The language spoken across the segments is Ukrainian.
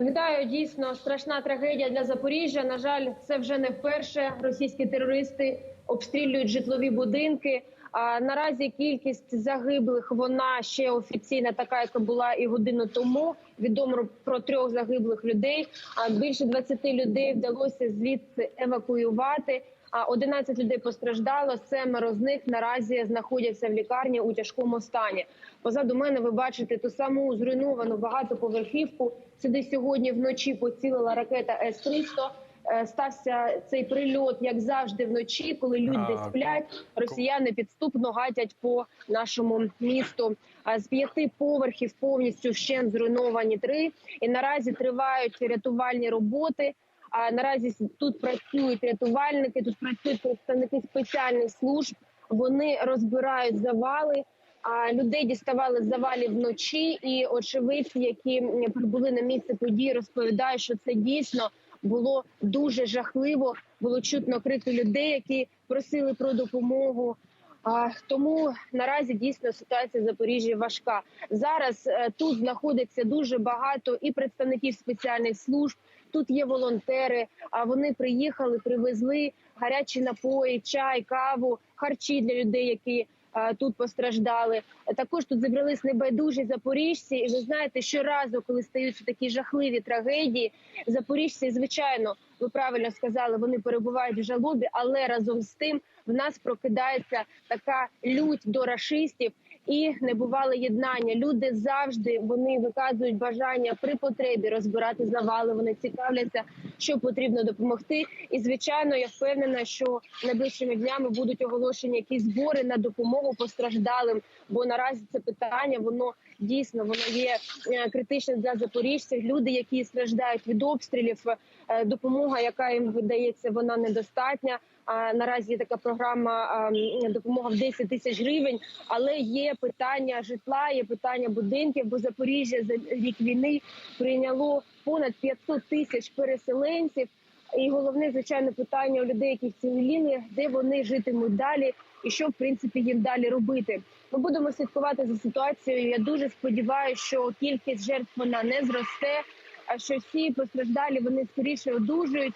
Вітаю дійсно страшна трагедія для Запоріжжя. На жаль, це вже не вперше. Російські терористи обстрілюють житлові будинки. А наразі кількість загиблих вона ще офіційна, така яка була і годину тому. Відомо про трьох загиблих людей. А більше 20 людей вдалося звідси евакуювати. А 11 людей постраждало. Семеро з них наразі знаходяться в лікарні у тяжкому стані. Позаду мене ви бачите ту саму зруйновану багатоповерхівку. Сюди сьогодні вночі поцілила ракета С-300. Е, Стався цей прильот, як завжди, вночі, коли люди сплять. Росіяни підступно гатять по нашому місту. А з п'яти поверхів повністю ще зруйновані три. І наразі тривають рятувальні роботи. А наразі тут працюють рятувальники, тут працюють представники спеціальних служб. Вони розбирають завали. А людей діставали з вночі. І очевидці, які прибули на місце події, розповідають, що це дійсно було дуже жахливо. Було чутно крики людей, які просили про допомогу. Тому наразі дійсно ситуація в Запоріжжі важка. Зараз е, тут знаходиться дуже багато і представників спеціальних служб. Тут є волонтери. А вони приїхали, привезли гарячі напої, чай, каву, харчі для людей, які е, тут постраждали. Також тут зібрались небайдужі запоріжці. І ви знаєте, щоразу, коли стаються такі жахливі трагедії, запоріжці, звичайно, ви правильно сказали, вони перебувають в жалобі, але разом з тим в нас прокидається така лють до рашистів і небувале єднання. Люди завжди вони виказують бажання при потребі розбирати завали. Вони цікавляться, що потрібно допомогти. І звичайно, я впевнена, що найближчими днями будуть оголошені якісь збори на допомогу постраждалим. Бо наразі це питання воно дійсно воно є е, критичним для запоріжців. Люди, які страждають від обстрілів, е, допомога, яка їм видається, вона недостатня. А наразі є така програма допомога в 10 тисяч гривень. Але є питання житла, є питання будинків. Бо Запоріжжя за рік війни прийняло понад 500 тисяч переселенців. І головне, звичайно, питання у людей, які вціліли, де вони житимуть далі, і що в принципі їм далі робити. Ми будемо слідкувати за ситуацією. Я дуже сподіваюся, що кількість жертв вона не зросте, а що всі постраждалі вони скоріше одужують.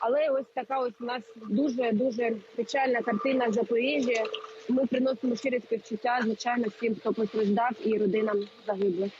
Але ось така ось у нас дуже дуже печальна картина в Запоріжжі. Ми приносимо щире співчуття, звичайно, всім, хто постраждав, і родинам загиблих.